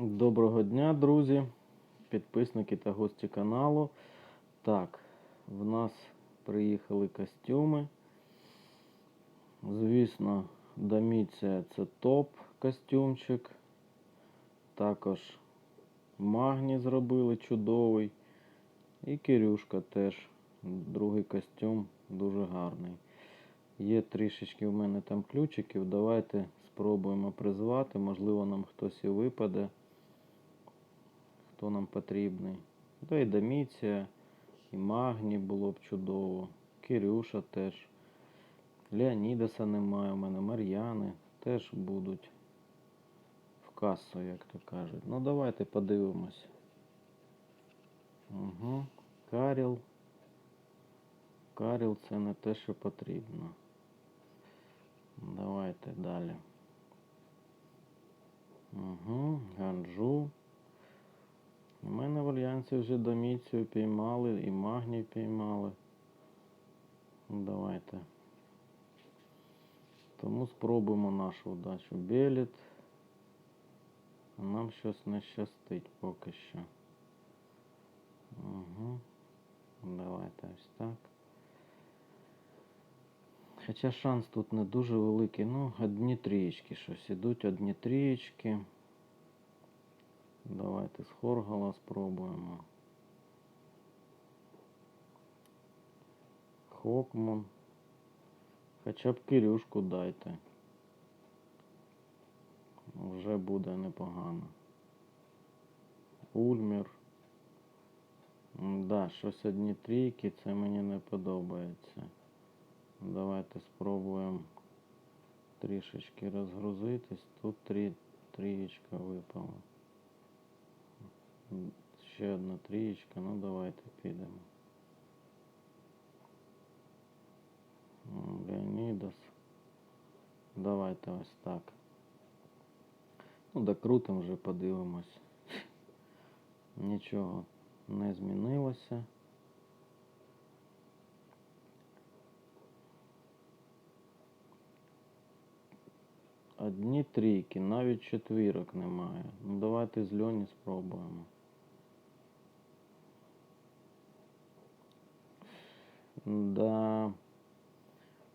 Доброго дня, друзі, підписники та гості каналу. Так, в нас приїхали костюми. Звісно, Доміція це топ костюмчик. Також Магні зробили чудовий. І Кирюшка теж. Другий костюм дуже гарний. Є трішечки в мене там ключиків. Давайте спробуємо призвати. Можливо, нам хтось і випаде. Хто нам потрібний. Да і Доміція, і Магні було б чудово. Кирюша теж. Леонідаса немає у мене, Мар'яни теж будуть в касу, як то кажуть. Ну давайте подивимось. Угу. Каріл. Каріл це не те, що потрібно. Давайте далі. Угу. Ганджу. У мене в альянсі вже доміцію піймали і магній піймали. Ну, Давайте. Тому спробуємо нашу удачу. Беліт. А Нам щось не щастить поки що. Угу. Давайте ось так. Хоча шанс тут не дуже великий. Ну, одні трієчки щось. Ідуть одні трієчки. Давайте з Хоргала спробуємо. Хокман. Хоча б Кирюшку дайте. Вже буде непогано. Ульмер. Да, щось одні трійки, це мені не подобається. Давайте спробуємо трішечки розгрузитись. Тут три трієчка випала. Ще одна трієчка, ну давайте підемо. Леонідас. Давайте ось так. Ну, докрутим вже подивимось. Нічого не змінилося. Одні трійки, навіть четвірок немає. Ну давайте з Льоні спробуємо. Да.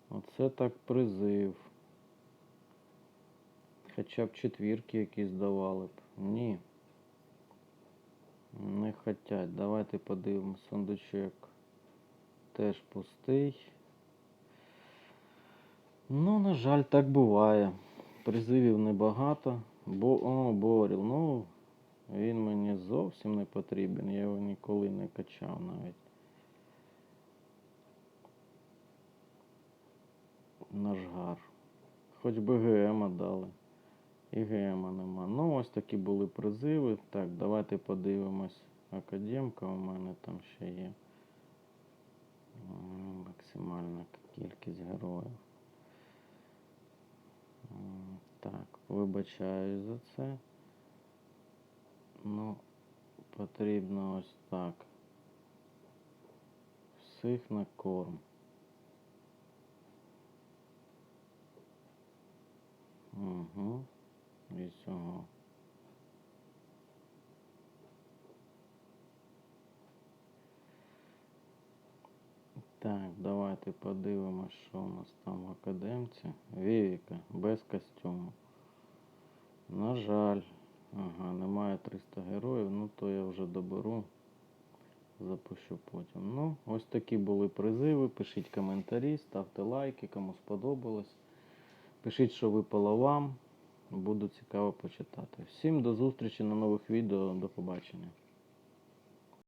Оце так призив. Хоча б четвірки якісь давали б. Ні. Не хотять. Давайте подивимось. Сундучок теж пустий. Ну, на жаль, так буває. Призивів небагато. Бо, о, Боріл, ну, він мені зовсім не потрібен. Я його ніколи не качав навіть. Наш гар. Хоч би ГМа дали. І ГМа нема. Ну, ось такі були призиви. Так, давайте подивимось. Академка у мене там ще є. Максимальна кількість героїв. Так, вибачаю за це. Ну, потрібно ось так. Всіх на корм. Угу. І цього. Так, давайте подивимось, що у нас там в академці. Вівіка, без костюму. На жаль. Ага, немає 300 героїв, ну то я вже доберу. Запущу потім. Ну, ось такі були призиви. Пишіть коментарі, ставте лайки, кому сподобалось. Пишіть, що випало вам. Буду цікаво почитати. Всім до зустрічі на нових відео. До побачення.